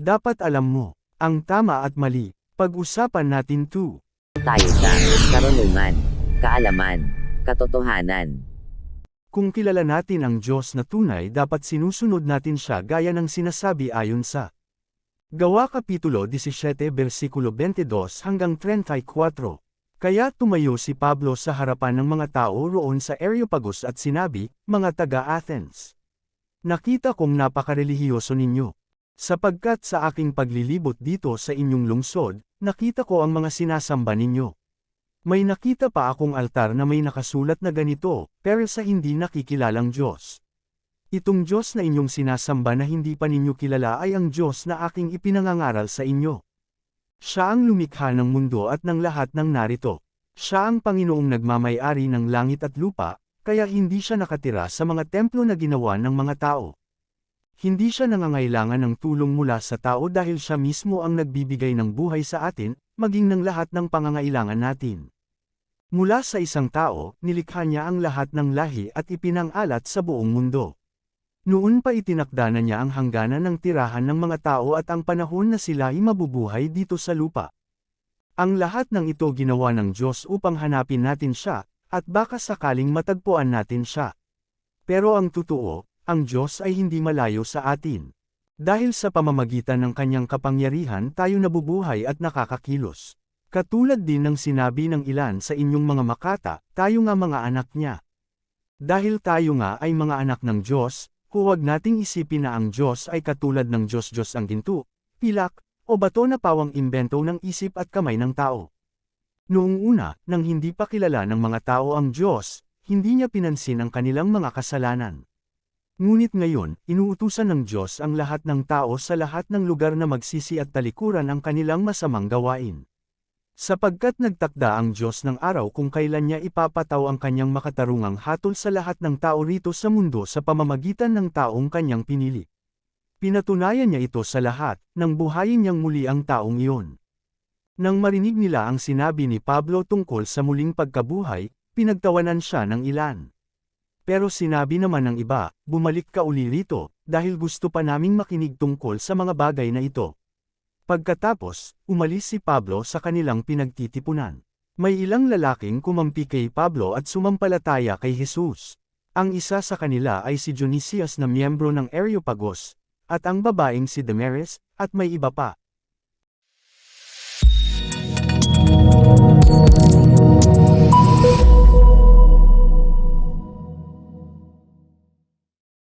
Dapat alam mo, ang tama at mali, pag-usapan natin to. tayo sa karunungan, kaalaman, katotohanan. Kung kilala natin ang Diyos na tunay dapat sinusunod natin siya gaya ng sinasabi ayon sa Gawa Kapitulo 17 versikulo 22 hanggang 34. Kaya tumayo si Pablo sa harapan ng mga tao roon sa Areopagus at sinabi, mga taga-Athens. Nakita kong napakarelihiyoso ninyo. Sapagkat sa aking paglilibot dito sa inyong lungsod, nakita ko ang mga sinasamba ninyo. May nakita pa akong altar na may nakasulat na ganito, pero sa hindi nakikilalang Diyos. Itong Diyos na inyong sinasamba na hindi pa ninyo kilala ay ang Diyos na aking ipinangangaral sa inyo. Siya ang lumikha ng mundo at ng lahat ng narito. Siya ang Panginoong nagmamayari ng langit at lupa, kaya hindi siya nakatira sa mga templo na ginawa ng mga tao. Hindi siya nangangailangan ng tulong mula sa tao dahil siya mismo ang nagbibigay ng buhay sa atin, maging ng lahat ng pangangailangan natin. Mula sa isang tao, nilikha niya ang lahat ng lahi at ipinangalat sa buong mundo. Noon pa itinakda na niya ang hangganan ng tirahan ng mga tao at ang panahon na sila ay mabubuhay dito sa lupa. Ang lahat ng ito ginawa ng Diyos upang hanapin natin siya, at baka sakaling matagpuan natin siya. Pero ang totoo, ang Diyos ay hindi malayo sa atin. Dahil sa pamamagitan ng kanyang kapangyarihan tayo nabubuhay at nakakakilos. Katulad din ng sinabi ng ilan sa inyong mga makata, tayo nga mga anak niya. Dahil tayo nga ay mga anak ng Diyos, huwag nating isipin na ang Diyos ay katulad ng Diyos-Diyos ang ginto, pilak, o bato na pawang imbento ng isip at kamay ng tao. Noong una, nang hindi pa kilala ng mga tao ang Diyos, hindi niya pinansin ang kanilang mga kasalanan. Ngunit ngayon, inuutusan ng Diyos ang lahat ng tao sa lahat ng lugar na magsisi at talikuran ang kanilang masamang gawain. Sapagkat nagtakda ang Diyos ng araw kung kailan niya ipapataw ang kanyang makatarungang hatol sa lahat ng tao rito sa mundo sa pamamagitan ng taong kanyang pinili. Pinatunayan niya ito sa lahat, nang buhayin niyang muli ang taong iyon. Nang marinig nila ang sinabi ni Pablo tungkol sa muling pagkabuhay, pinagtawanan siya ng ilan. Pero sinabi naman ng iba, bumalik ka uli rito, dahil gusto pa naming makinig tungkol sa mga bagay na ito. Pagkatapos, umalis si Pablo sa kanilang pinagtitipunan. May ilang lalaking kumampi kay Pablo at sumampalataya kay Jesus. Ang isa sa kanila ay si Dionysius na miyembro ng Areopagus, at ang babaeng si Damaris, at may iba pa.